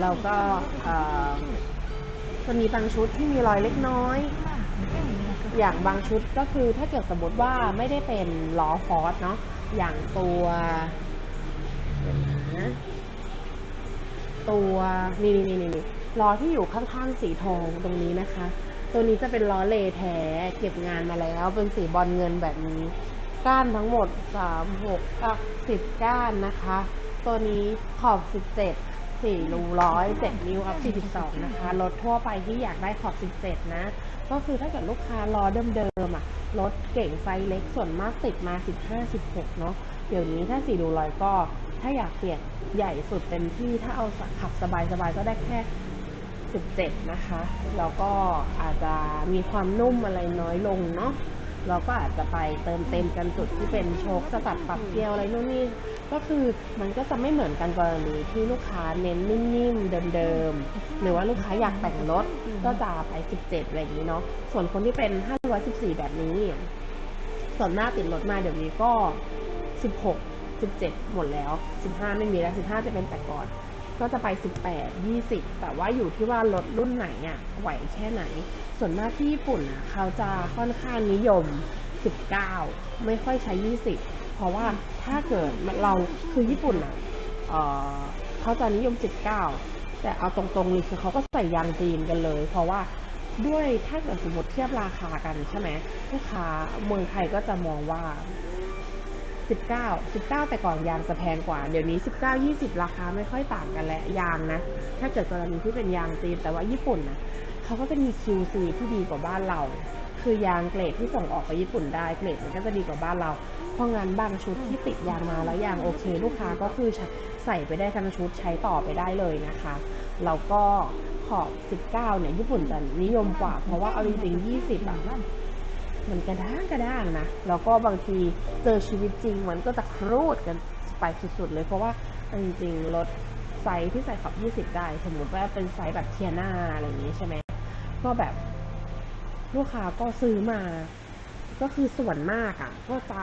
แล้วก็จะมีบางชุดที่มีรอยเล็กน้อย อย่างบางชุดก็คือถ้าเกิดสมมติว่าไม่ได้เป็นล้อฟอร์สเนาะอย่างตัวตัวนี่นี่นี่นี่ล้อที่อยู่ข้างๆสีทองตรงนี้นะคะ ตัวนี้จะเป็นล้อเลแท้เก็บงานมาแล้ว เป็นสีบอลเงินแบบนี้ ก้านทั้งหมด3 6กับก้านนะคะ ตัวนี้ขอบ17 4รูร้อย7นิ้วอัพ42นะคะรถทั่วไปที่อยากได้ขอบ17นะ ก็คือถ้าเกิดลูกค้ารอเดิมๆอะรถเก่งไซส์เล็กส่วนมากติดมา15 16เนาะเดี๋ยวนี้ถ้า4รูร้อยก็ ถ้าอยากเปลี่ยนใหญ่สุดเต็มที่ถ้าเอาขับสบายๆก็ได้แค่17นะคะ แล้วก็อาจจะมีความนุ่มอะไรน้อยลงเนาะ เราก็อาจจะไปเติมเต็มกันจุดที่เป็นโชคสตัดปรับเกลียวอะไรนู่นนี่ก็คือมันก็จะไม่เหมือนกันกรณีที่ลูกค้าเน้นนิ่มๆเดิมๆหรือว่าลูกค้าอยากแต่งรถก็จะไป 17 อะไรอย่างนี้เนาะส่วนคนที่เป็น 514 แบบนี้ ส่วนหน้าติดรถมาเดี๋ยวนี้ก็ 16 17 หมดแล้ว 15 ไม่มีแล้ว 15 จะเป็นแต่ก่อน ก็จะไป 18 20 แต่ว่าอยู่ที่ว่ารถรุ่นไหนอะไหวแค่ไหน ส่วนมากที่ญี่ปุ่นอะเขาจะค่อนข้างนิยม 19 ไม่ค่อยใช้ 20 เพราะว่าถ้าเกิดเราคือญี่ปุ่นอะเออเขาจะนิยม 19 แต่เอาตรงๆเลยคือเขาก็ใส่ยางจีนกันเลย เพราะว่าด้วยถ้าเกิดสมมติเทียบราคากันใช่ไหมลูกค้าเมืองไทยก็จะมองว่า 19 19 แต่ก่อนยางจะแพงกว่า เดี๋ยวนี้ 19 20 ราคาไม่ค่อยต่างกันแล้วยางนะ ถ้าเกิดกรณีที่เป็นยางจีนแต่ว่าญี่ปุ่นนะเขาก็จะมี QC ที่ดีกว่าบ้านเรา คือยางเกรดที่ส่งออกไปญี่ปุ่นได้เกรดมันก็จะดีกว่าบ้านเรา เพราะงั้นบางชุดที่ติดยางมาแล้วยางโอเค ลูกค้าก็คือใส่ไปได้ทั้งชุดใช้ต่อไปได้เลยนะคะแล้วก็ขอบ 19 เนี่ย ญี่ปุ่นจะนิยมกว่า เพราะว่าเอาจริงๆ 20อะ มันกระด้างกระด้างนะแล้วก็บางทีเจอชีวิตจริงมันก็จะครูดกันไปสุดๆเลยเพราะว่าจริงๆรถไซส์ที่ใส่ขอบ 20 ได้ สมมติว่าเป็นไซส์แบบเทียนาอะไรอย่างนี้ใช่ไหมก็แบบลูกค้าก็ซื้อมา ก็คือส่วนมากอะ ก็จะ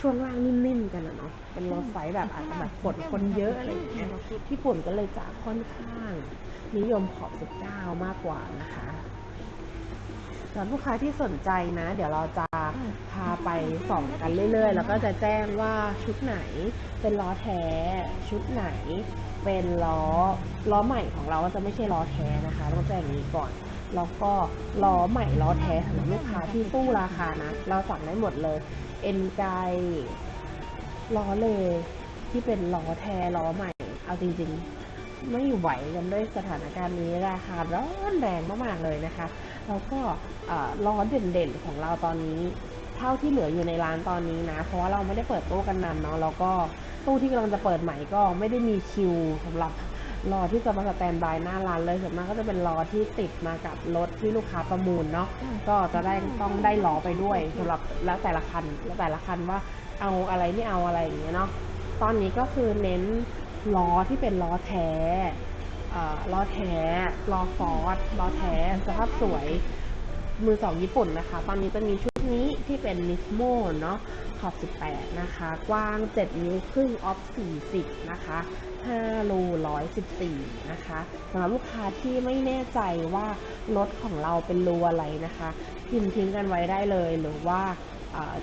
ช่วงล่างนิ่มๆกันอะเนาะเป็นรถไซส์แบบอาจจะแบบฝนคนเยอะอะไรอย่างเงี้ยญี่ปุ่นก็เลยจะค่อนข้าง นิยมขอบ 19 มากกว่านะคะ สำหรับลูกค้าที่สนใจนะ เดี๋ยวเราจะพาไปส่องกันเรื่อย ๆ แล้วก็จะแจ้งว่าชุดไหนเป็นล้อแท้ ชุดไหนเป็นล้อล้อใหม่ของเราจะไม่ใช่ล้อแท้นะคะต้องแจ้งอย่างนี้ก่อนแล้วก็ล้อใหม่ล้อแท้สำหรับลูกค้าที่สู้ราคานะ เราสั่งได้หมดเลย เอ็นไกล้อเลยที่เป็นล้อแท้ล้อใหม่ เอาจริงๆ ไม่ไหวกันด้วยสถานการณ์นี้ราคาร้อนแรงมากๆเลยนะคะ แล้วก็ล้อเด่นๆของเราตอนนี้ เท่าที่เหลืออยู่ในร้านตอนนี้นะ เพราะว่าเราไม่ได้เปิดตู้กันนานเนาะแล้วก็ตู้ที่กำลังจะเปิดใหม่ก็ไม่ได้มีคิวสำหรับล้อที่จะมาสแตนบายหน้าร้านเลยส่วนมากก็จะเป็นล้อที่ติดมากับรถที่ลูกค้าประมูลเนาะก็จะได้ต้องได้ล้อไปด้วยสำหรับแล้วแต่ละคันแล้วแต่ละคันว่าเอาอะไรไม่เอาอะไรอย่างเงี้ยเนาะตอนนี้ก็คือเน้นล้อที่เป็นล้อแท้ ล้อแท้ล้อฟอร์ดล้อแท้สภาพสวยมือสองญี่ปุ่นนะคะ ตอนนี้จะมีชุดนี้ที่เป็นนิสโมเนาะขอบ 18 นะคะ กว้าง 7 นิ้วครึ่งออฟ 40 นะคะ5รู114 นะคะสำหรับลูกค้าที่ไม่แน่ใจว่ารถของเราเป็นรูอะไรนะคะ พิมพ์ทิ้งกันไว้ได้เลยหรือว่า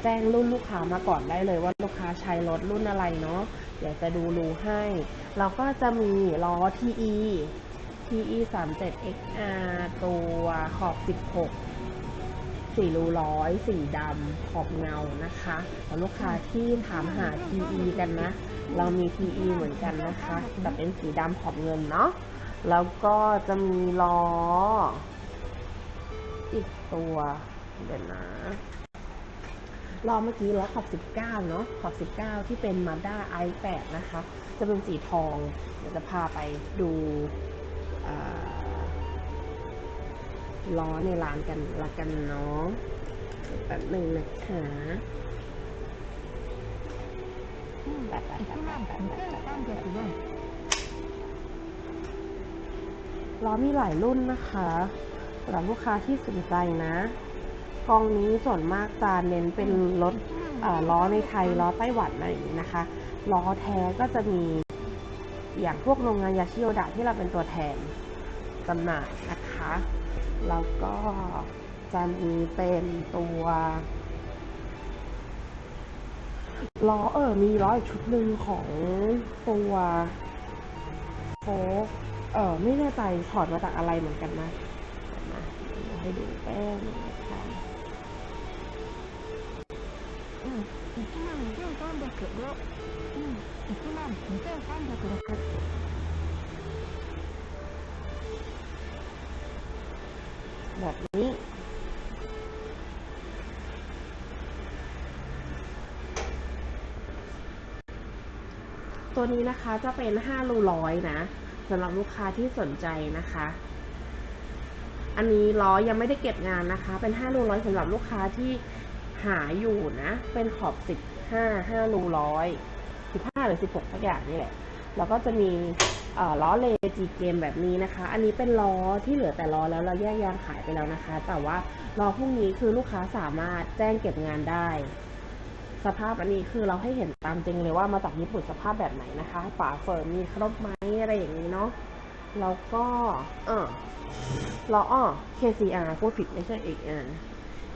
แจ้งรุ่นลูกค้ามาก่อนได้เลยว่าลูกค้าใช้รถรุ่นอะไรเนาะ เดี๋ยวจะดูรูให้ เราก็จะมีล้อ TE TE 37 XR ตัวขอบ 16 สีรูร้อย สีดำขอบเงานะคะสำหรับลูกค้าที่ถามหา TE กันนะ เรามี TE เหมือนกันนะคะแบบเป็นสีดำขอบเงินเนาะแล้วก็จะมีล้อ อีกตัว เดี๋ยวนะ ล้อเมื่อกี้ล้อขอบ 19 เนาะขอบ 19 ที่เป็น Mazda i8 นะคะ จะเป็นสีทอง เดี๋ยวจะพาไปดูล้อในร้านกันละกันเนาะแป๊บหนึ่งนะคะแป๊บแป๊บแป๊บแบบแบบล้อมีหลายรุ่นนะคะสำหรับลูกค้าที่สนใจนะ กองนี้ส่วนมากจะเน้นเป็นรถล้อในไทยล้อไต้หวันอะไรอย่างนี้นะคะล้อแท้ก็จะมีอย่างพวกโรงงานยาชิโอดะที่เราเป็นตัวแทนจำหน่ายนะคะแล้วก็จะมีเป็นตัวล้อเออมีล้ออีกชุดหนึ่งของตัวโฟกเออไม่แน่ใจถอดมาจากอะไรเหมือนกันนะมาให้ดูแป้ง 1万2305。うん、1万2306。 แบบนี้ ตัวนี้นะคะจะเป็น5รูร้อยนะสำหรับลูกค้าที่สนใจนะคะ อันนี้ล้อยังไม่ได้เก็บงานนะคะ เป็น5รูร้อยสำหรับลูกค้าที่ หาอยู่นะ เป็นขอบ15 5รูร้อย15หรือ16สักอย่างนี่แหละ แล้วก็จะมีล้อเลจีเกมแบบนี้นะคะ อันนี้เป็นล้อที่เหลือแต่ล้อแล้วเราแยกยางขายไปแล้วนะคะ แต่ว่าล้อพวกนี้คือลูกค้าสามารถแจ้งเก็บงานได้ สภาพอันนี้คือเราให้เห็นตามจริงเลยว่ามาจากญี่ปุ่นสภาพแบบไหนนะคะ ฝาเฟิร์มมีครบไหมอะไรอย่างนี้เนาะ แล้วก็ เออล้ออ้อ KCR พูดผิดไม่ใช่อีกอัน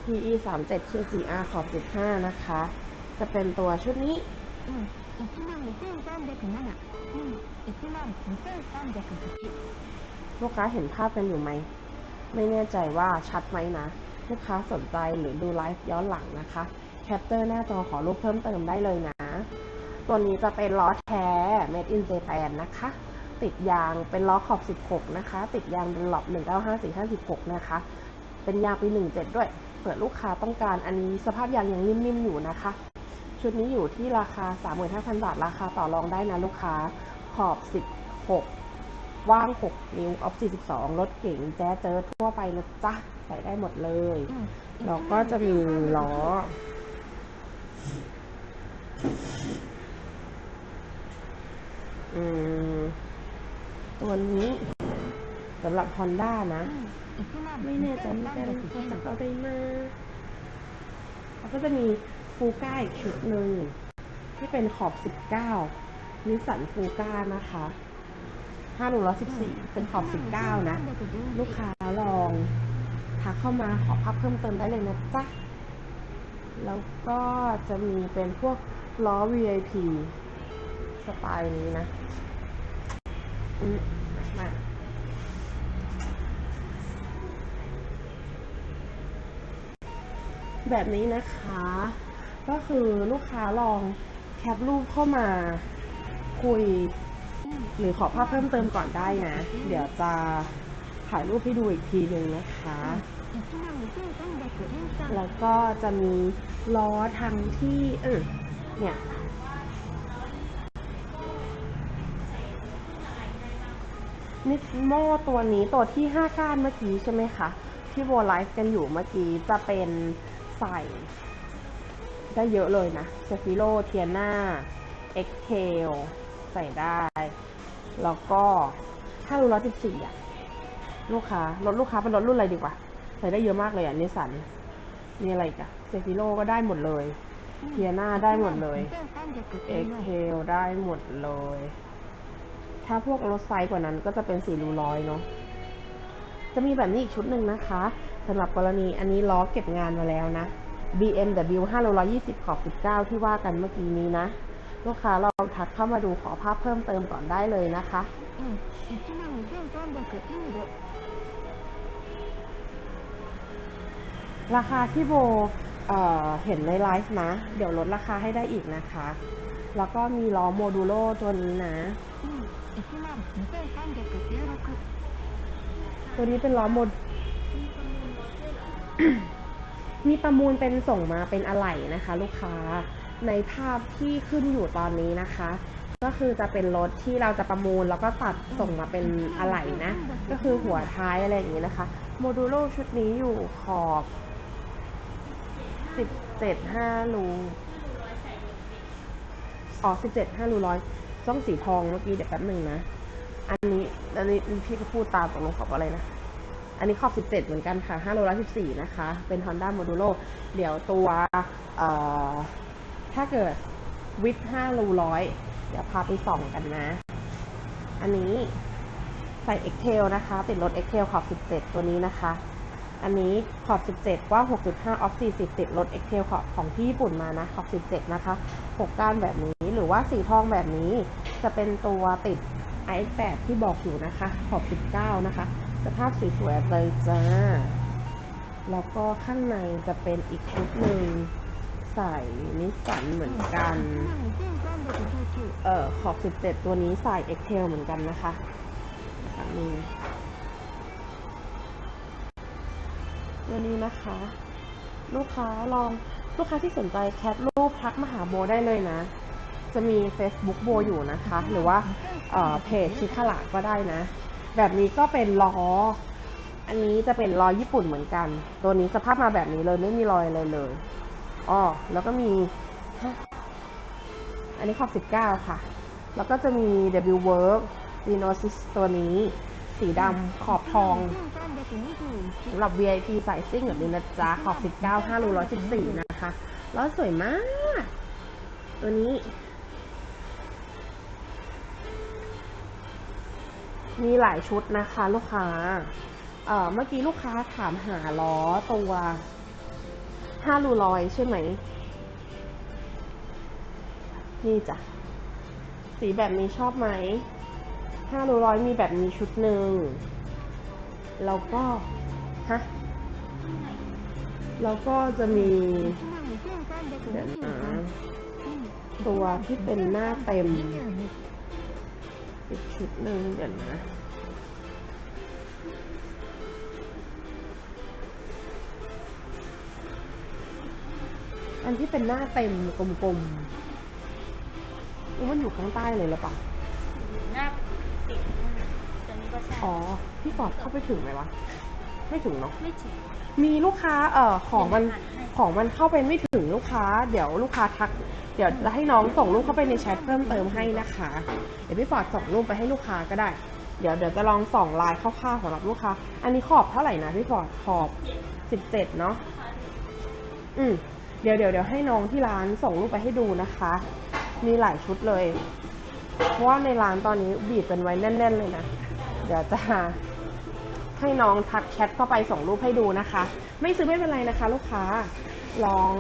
PE 3 7ชื่อ 4R ขอบ15 นะคะ จะเป็นตัวชุดนี้ลูกค้าเห็นภาพกันอยู่ไหม ไม่แน่ใจว่าชัดไหมนะ ลูกค้าสนใจหรือดูไลฟ์ย้อนหลังนะคะ แคปเจอร์หน้าจอขอรูปเพิ่มเติมได้เลยนะ ตัวนี้จะเป็นล้อแท้ made in Japan นะคะ ติดยางเป็นล้อขอบ 16 นะคะ ติดยางเป็นหลอบ1 9 5 4 5 6นะคะ เป็นยางปี 17 ด้วย ผื่อลูกค้าต้องการ อันนี้สภาพยางยังนิ่มๆอยู่นะคะ ชุดนี้อยู่ที่ราคา 35,000 บาท ราคาต่อรองได้นะลูกค้า ขอบ 16 ว่าง 6 นิ้ว ออฟ 42 รถเก๋งแจ๊สเจอทั่วไปนะจ๊ะ ใส่ได้หมดเลยうん、แล้วก็จะมีล้ออืมตัวนี้ สำหรับ Honda นะ1万ไม่แน่ใจเหมือนกันจากเอาได้มาแล้วก็จะมีฟูก้าอีกชุดหนึ่งที่เป็นขอบ 19นิสสันฟูก้านะคะ5รู114 เป็นขอบ 19 นะ ลูกค้าลองทักเข้ามาขอภาพเพิ่มเติมได้เลยนะจ๊ะ แล้วก็จะมีเป็นพวกล้อ VIP สไตล์นี้นะอืมมา แบบนี้นะคะ ก็คือลูกค้าลองแคปรูปเข้ามาคุย หรือขอภาพเพิ่มเติมก่อนได้นะ เดี๋ยวจะถ่ายรูปให้ดูอีกทีหนึ่งนะคะ。แล้วก็จะมีล้อทั้งที่เออเนี่ยนิสโมตัวนี้ตัวที่ห้าก้านเมื่อกี้ใช่ไหมคะ ที่โวไลฟ์กันอยู่เมื่อกี้จะเป็น ใส่ ได้เยอะเลยนะเซฟิโลเทียนาเอ็กเทลใส่ได้ แล้วก็ถ้ารูร้อยสิบสี่อะ ลูกค้ารถลูกค้าเป็นรถรุ่นอะไรดีกว่า ใส่ได้เยอะมากเลยอะนิสันมีอะไรกันเซฟิโลก็ได้หมดเลยเทียนาได้หมดเลยเอ็กเทลได้หมดเลย ถ้าพวกรถไซส์กว่านั้นก็จะเป็นสีรูร้อยเนาะจะมีแบบนี้อีกชุดหนึ่งนะคะ สำหรับกรณีอันนี้ล้อเก็บงานมาแล้วนะ BMW 520 ขอบ 19 ที่ว่ากันเมื่อกี้นี้นะ ลูกค้าเราทักเข้ามาดูขอภาพเพิ่มเติมก่อนได้เลยนะคะราคาที่โบเเห็นในไลฟ์นะ เดี๋ยวลดราคาให้ได้อีกนะคะ แล้วก็มีล้อโมดูโลตัวนี้นะตัวนี้เป็นล้อโมด มีประมูลเป็นส่งมาเป็นอะไหล่นะคะ ลูกค้าในภาพที่ขึ้นอยู่ตอนนี้นะคะ ก็คือจะเป็นรถที่เราจะประมูลแล้วก็ตัดส่งมาเป็นอะไหล่นะ ก็คือหัวท้ายอะไรอย่างนี้นะคะ โมดูโลชุดนี้อยู่ขอบสิบเจ็ดห้ารูอ๋อสิบเจ็ดห้ารูร้อยต้องสีทองเมื่อกี้เดี๋ยวแป๊บหนึ่งนะ อันนี้อันนี้พี่ก็พูดตามตกลงขอบอะไรนะ อันนี้ขอบ 17 เหมือนกันค่ะ5โลละ14 นะคะ เป็น Honda Modulo เดี๋ยวตัวถ้าเกิดวิด5โลร้อยเดี๋ยวพาไปส่องกันนะ อันนี้ใส่ Excel นะคะ ติดรถ Excel ขอบ 17 ตัวนี้นะคะ อันนี้ขอบ 17 กว้าง 6.5 ออฟ 40 ติดรถ Excel ขอบของที่ญี่ปุ่นมานะ ขอบ 17 นะคะหกก้านแบบนี้ หรือว่าสีทองแบบนี้ จะเป็นตัวติด i8 ที่บอกอยู่นะคะ ขอบ 19 นะคะ สภาพสวยๆเลยจ้า แล้วก็ข้างในจะเป็นอีกชุดหนึ่งใส่นิสสันเหมือนกัน เอ่อ ขอบ 17 ตัวนี้ใส่ Excel เหมือนกันนะคะอันนี้ตัวนี้นะคะ ลูกค้าลองลูกค้าที่สนใจแคปรูปทักมาหาโบได้เลยนะ จะมี Facebook โบอยู่นะคะ หรือว่าเเพจชิคาระก็ได้นะ แบบนี้ก็เป็นล้อ อันนี้จะเป็นล้อญี่ปุ่นเหมือนกัน ตัวนี้สภาพมาแบบนี้เลยไม่มีรอยอะไรเลยอ๋อแล้วก็มี อันนี้ขอบ 19 ค่ะ แล้วก็จะมี W Work r e n o s i s ตัวนี้ สีดำขอบทองสำหรับ VIP สายซิ่งแบบนี้นะจ๊ะ ขอบ 19 5รู114 นะคะ แล้วสวยมาก ตัวนี้ มีหลายชุดนะคะลูกค้า เอ่อ เมื่อกี้ลูกค้าถามหาล้อตัว5รูร้อยใช่ไหม นี่จ้ะ สีแบบนี้ชอบไหมห้ารูร้อยมีแบบนี้ชุดหนึ่ง แล้วก็ ฮะ แล้วก็จะมีเดี๋ยวนะตัวที่เป็นหน้าเต็ม อีกชุดหนึ่งเดี๋ยวนะอันที่เป็นหน้าเต็มกลมๆอุ๊ยมันอยู่ข้างใต้เลยหรือเปล่าหน้าติดตัวนี้ก็ใช่อ๋อ พี่ฟอร์ดเข้าไปถึงไหมวะ ไม่ถึงเนาะ ไม่ถึง มีลูกค้า เอ่อ ของมันเดี๋ยวหาให้ของมันเข้าไปไม่ถึงลูกค้า เดี๋ยวลูกค้าทัก เดี๋ยวจะให้น้องส่งรูปเข้าไปในแชทเพิ่มเติมให้นะคะ เดี๋ยวพี่ฟอดส่งรูปไปให้ลูกค้าก็ได้ เดี๋ยวเดี๋ยวจะลองส่องลายคร่าวๆสำหรับลูกค้า อันนี้ขอบเท่าไหร่นะพี่ฟอดขอบสิบเจ็ดเนาะ อืมเดี๋ยวเดี๋ยวเดี๋ยวให้น้องที่ร้านส่งรูปไปให้ดูนะคะ มีหลายชุดเลย เพราะว่าในร้านตอนนี้บีบกันไว้แน่น ๆ เลยนะ เดี๋ยวจะให้น้องทักแชทเข้าไปส่งรูปให้ดูนะคะ ไม่ซื้อไม่เป็นไรนะคะ ลูกค้า ลอง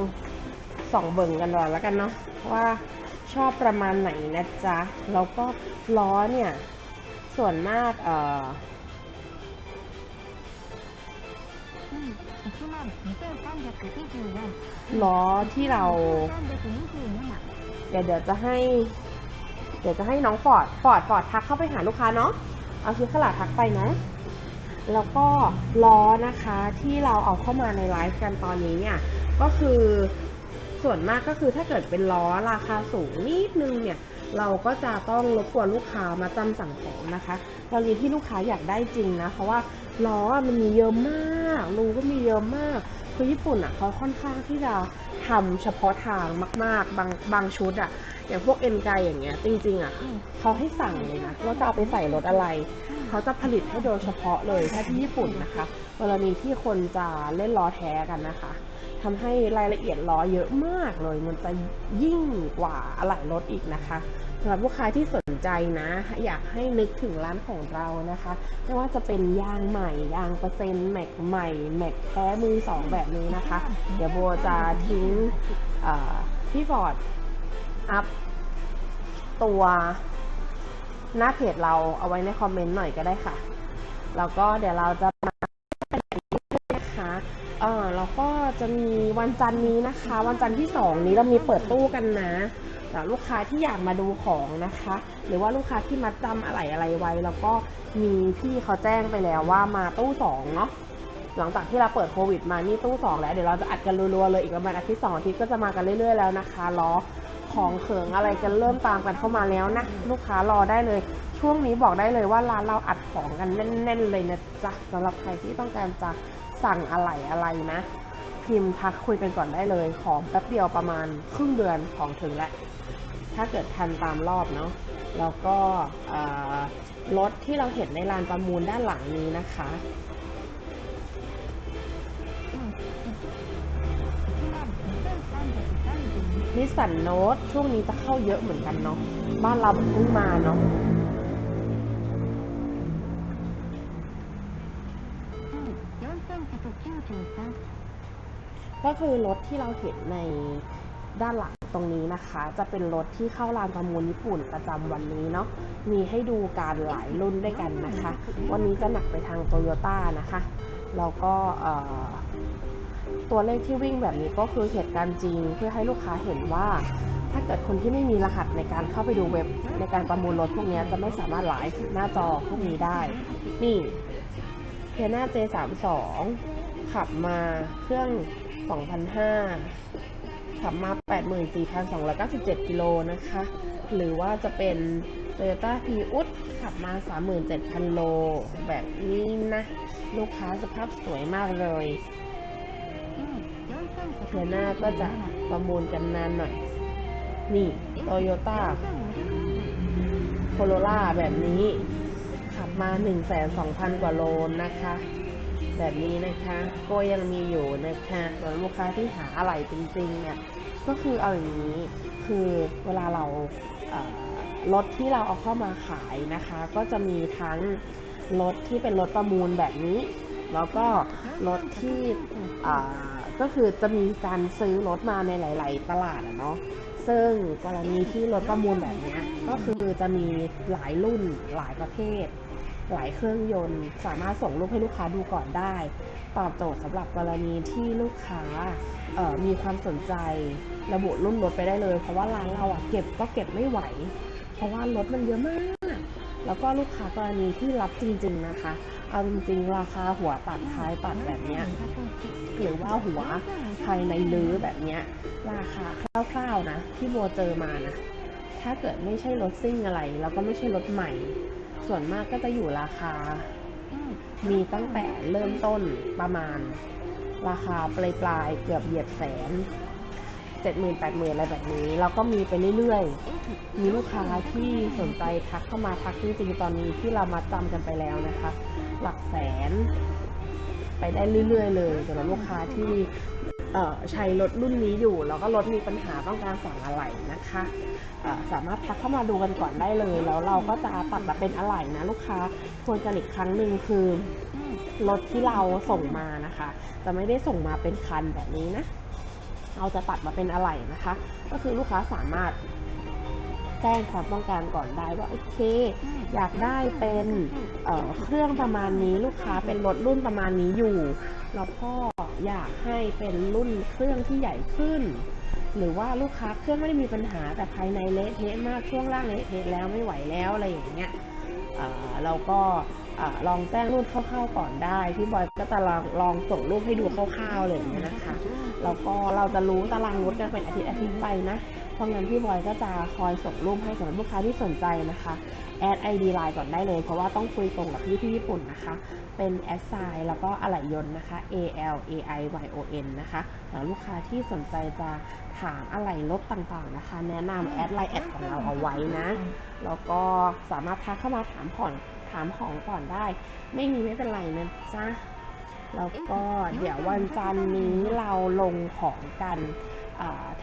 ส่องเบิ่งกันก่อนแล้วกันเนาะว่าชอบประมาณไหนนะจ๊ะ แล้วก็ล้อเนี่ย ส่วนมากเอ่อล้อที่เรา เดี๋ยวเดี๋ยวจะให้ เดี๋ยวจะให้น้องฟอร์ดฟอร์ดฟอร์ดทักเข้าไปหาลูกค้าเนาะเอาชิคขลาทักไปนะแล้วก็ล้อนะคะที่เราเอาเข้ามาในไลฟ์กันตอนนี้เนี่ยก็คือ ส่วนมากก็คือถ้าเกิดเป็นล้อราคาสูงนิดนึงเนี่ย เราก็จะต้องรบกวนลูกค้ามาจำสั่งของนะคะกรณีที่ลูกค้าอยากได้จริงนะ เพราะว่าล้อมันมีเยอะมากรูก็มีเยอะมากคือญี่ปุ่นอะเขาค่อนข้างที่จะทำเฉพาะทางมาก ๆ บางบางชุดอะอย่างพวกเอ็นไกอย่างเงี้ยจริง ๆอะเขาให้สั่งเลยนะว่าจะเอาไปใส่รถอะไร เขาจะผลิตให้โดยเฉพาะเลยถ้าที่ญี่ปุ่นนะคะกรณีที่คนจะเล่นล้อแท้กันนะคะ ทำให้รายละเอียดล้อเยอะมากเลย มันจะยิ่งกว่าอะไหล่รถอีกนะคะสำหรับลูกค้าที่สนใจนะ อยากให้นึกถึงร้านของเรานะคะ ไม่ว่าจะเป็นยางใหม่ ยางเปอร์เซ็นต์แม็กใหม่แม็กแท้มือสองแบบนี้นะคะ เดี๋ยวโบจะทิ้งพี่ฟอร์ดอัพตัวหน้าเพจเราเอาไว้ในคอมเมนต์หน่อยก็ได้ค่ะ แล้วก็เดี๋ยวเราจะมานะคะ เออแล้วก็จะมีวันจันทร์นี้นะคะ วันจันทร์ที่สองนี้เรามีเปิดตู้กันนะสำหรับลูกค้าที่อยากมาดูของนะคะ หรือว่าลูกค้าที่มัดจำอะไรอะไรไว้ แล้วก็มีพี่เขาแจ้งไปแล้วว่ามาตู้สองเนาะหลังจากที่เราเปิดโควิดมานี่ตู้สองแล้ว เดี๋ยวเราจะอัดกันรัวๆเลยอีกประมาณอาทิตย์สองอาทิตย์ก็จะมากันเรื่อยๆแล้วนะคะล้อของเขิงอะไรกันเริ่มตามกันเข้ามาแล้วนะ ลูกค้ารอได้เลย ช่วงนี้บอกได้เลยว่าร้านเราอัดของกันแน่น ๆ เลยนะจ๊ะสำหรับใครที่ต้องการจะสั่งอะไรอะไรนะ พิมพ์ทักคุยกันก่อนได้เลย ของแป๊บเดียวประมาณครึ่งเดือนของถึงแล้วถ้าเกิดทันตามรอบเนาะแล้วก็รถที่เราเห็นในลานประมูลด้านหลังนี้นะคะนิสสันโนตช่วงนี้จะเข้าเยอะเหมือนกันเนาะบ้านเราเพิ่งมาเนาะ ก็คือรถที่เราเห็นในด้านหลังตรงนี้นะคะ จะเป็นรถที่เข้าลานประมูลญี่ปุ่นประจำวันนี้เนาะมีให้ดูการหลายรุ่นด้วยกันนะคะ วันนี้จะหนักไปทางโตโยต้านะคะแล้วก็ตัวเลขที่วิ่งแบบนี้ก็คือเหตุการณ์จริง เพื่อให้ลูกค้าเห็นว่า ถ้าเกิดคนที่ไม่มีรหัสในการเข้าไปดูเว็บในการประมูลรถพวกนี้จะไม่สามารถไลฟ์หน้าจอพวกนี้ได้ นี่เทน่า J32 ขับมาเครื่อง 2,500ขับมา 84,297 กิโลนะคะ หรือว่าจะเป็น Toyota p r i u s ขับมา 37,000 โล แบบนี้นะ ลูกค้าสภาพสวยมากเลยเทน่าก็จะประมูลกันนานหน่อย นี่ Toyota Corolla แบบนี้ ขับมา 1,200,000 กว่าโลนะคะ แบบนี้นะคะก็ยังมีอยู่นะคะสำหรับลูกค้าที่หาอะไรจริงๆเนี่ยก็คือเอาอย่างนี้คือเวลาเรารถที่เราเอาเข้ามาขายนะคะ ก็จะมีทั้งรถที่เป็นรถประมูลแบบนี้ แล้วก็รถที่ก็คือจะมีการซื้อรถมาในหลาย ๆ ตลาดอะเนาะซึ่งกรณีที่รถประมูลแบบนี้ก็คือจะมีหลายรุ่นหลายประเภท หลายเครื่องยนต์ สามารถส่งรูปให้ลูกค้าดูก่อนได้ ตอบโจทย์สำหรับกรณีที่ลูกค้ามีความสนใจระบุรุ่นรถไปได้เลย เพราะว่าร้านเราอะเก็บก็เก็บไม่ไหว เพราะว่ารถมันเยอะมาก แล้วก็ลูกค้ากรณีที่รับจริง ๆนะคะเอาจริงๆราคาหัวตัดท้ายตัดแบบเนี้ยหรือว่าหัวภายในลื้อแบบเนี้ยราคาคร่าวๆนะ ที่โบเจอมานะถ้าเกิดไม่ใช่รถซิ่งอะไร แล้วก็ไม่ใช่รถใหม่ ส่วนมากก็จะอยู่ราคา มีตั้งแต่เริ่มต้นประมาณ ราคาปลายปลายๆเกือบเหยียบแสนเจ็ดหมื่นแปดหมื่นอะไรแบบนี้ แล้วก็มีไปเรื่อยๆ มีลูกค้าที่สนใจทักเข้ามาทักจริงๆตอนนี้ที่เรามาจำกันไปแล้วนะคะ หลักแสน ไปได้เรื่อยๆ เลยสำหรับลูกค้าที่เอ่อ ใช้รถรุ่นนี้อยู่ แล้วก็รถมีปัญหาต้องการสั่งอะไหล่นะคะสามารถทักเข้ามาดูกันก่อนได้เลย แล้วเราก็จะตัดมาเป็นอะไหล่นะลูกค้าทวนกันอีกครั้งหนึ่งคือรถที่เราส่งมานะคะ จะไม่ได้ส่งมาเป็นคันแบบนี้นะเราจะตัดมาเป็นอะไหล่นะคะ ก็คือลูกค้าสามารถแจ้งความต้องการก่อนได้ว่าโอเค อยากได้เป็นเเครื่องประมาณนี้ลูกค้าเป็นรถรุ่นประมาณนี้อยู่ แล้วก็ อยากให้เป็นรุ่นเครื่องที่ใหญ่ขึ้น หรือว่าลูกค้าเครื่องไม่ได้มีปัญหาแต่ภายในเละเทะมากช่วงล่างเละเทะแล้วไม่ไหวแล้วอะไรอย่างเงี้ยเราก็ลองแจ้งรุ่นคร่าวๆก่อนได้พี่บอยก็จะลองลองส่งรูปให้ดูคร่าวๆเลยางเงี้ยนะคะแล้วก็เราจะรู้ตารางรถกันเป็นอาทิตย์อาทิตย์ไปนะ เพราะงั้นพี่บอยก็จะคอยส่งรูปให้สำหรับลูกค้าที่สนใจนะคะ แอด ID ไลน์ก่อนได้เลย เพราะว่าต้องคุยตรงกับพี่ที่ญี่ปุ่นนะคะ เป็นแอดไซน์แล้วก็อะไหล่ยนต์นะคะ A L A I Y O N นะคะสำหรับลูกค้าที่สนใจจะถามอะไหล่รถต่างๆนะคะ แนะนำแอดไลน์แอดของเราเอาไว้นะ แล้วก็สามารถทักเข้ามาถามผ่อนถามของก่อนได้ ไม่มีไม่เป็นไรนะจ๊ะแล้วก็เดี๋ยววันจันทร์นี้เราลงของกัน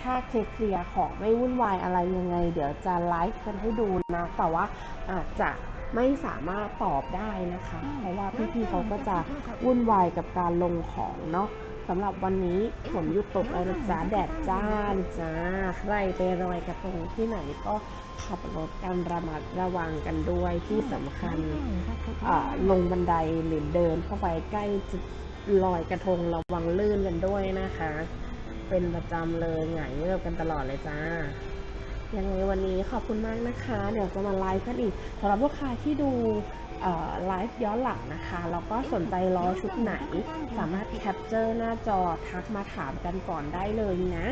ถ้าเคลียร์ของไม่วุ่นวายอะไรยังไง เดี๋ยวจะไลฟ์กันให้ดูนะ แต่ว่าอาจจะไม่สามารถตอบได้นะคะ เพราะว่าพี่ๆเขาก็จะวุ่นวายกับการลงของเนาะสำหรับวันนี้ฝนหยุดตกแล้วนะจ๊ะแดดจ้านะจ้าใครไปรอยกระทงที่ไหนก็ขับรถกันระมัดระวังกันด้วยที่สำคัญอ่าลงบันไดหรือเดินเข้าไปใกล้จุดลอยกระทงระวังลื่นกันด้วยนะคะ เป็นประจำเลยหงายเงือบกันตลอดเลยจ้ายังไงวันนี้ขอบคุณมากนะคะ เดี๋ยวจะมาไลฟ์กันอีกสำหรับลูกค้าที่ดูไลฟ์ย้อนหลังนะคะแล้วก็สนใจล้อชุดไหน สามารถแคปเจอร์หน้าจอทักมาถามกันก่อนได้เลยนะ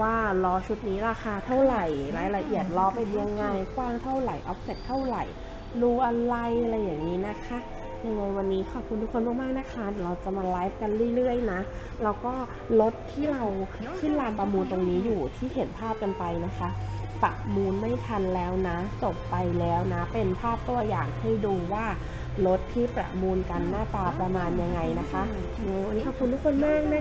ว่าล้อชุดนี้ราคาเท่าไหร่ รายละเอียดล้อเป็นยังไงกว้างเท่าไหร่ออฟเซ็ตเท่าไหร่รูอะไรอะไรอย่างนี้นะคะ ยังไงวันนี้ขอบคุณทุกคนมากๆนะคะเดี๋ยวเราจะมาไลฟ์กันเรื่อยๆนะ แล้วก็รถที่เราขึ้นลานประมูลตรงนี้อยู่ที่เห็นภาพกันไปนะคะประมูลไม่ทันแล้วนะจบไปแล้วนะ เป็นภาพตัวอย่างให้ดูว่ารถที่ประมูลกันหน้าตาประมาณยังไงนะคะวันนี้ขอบคุณทุกคนมากนะ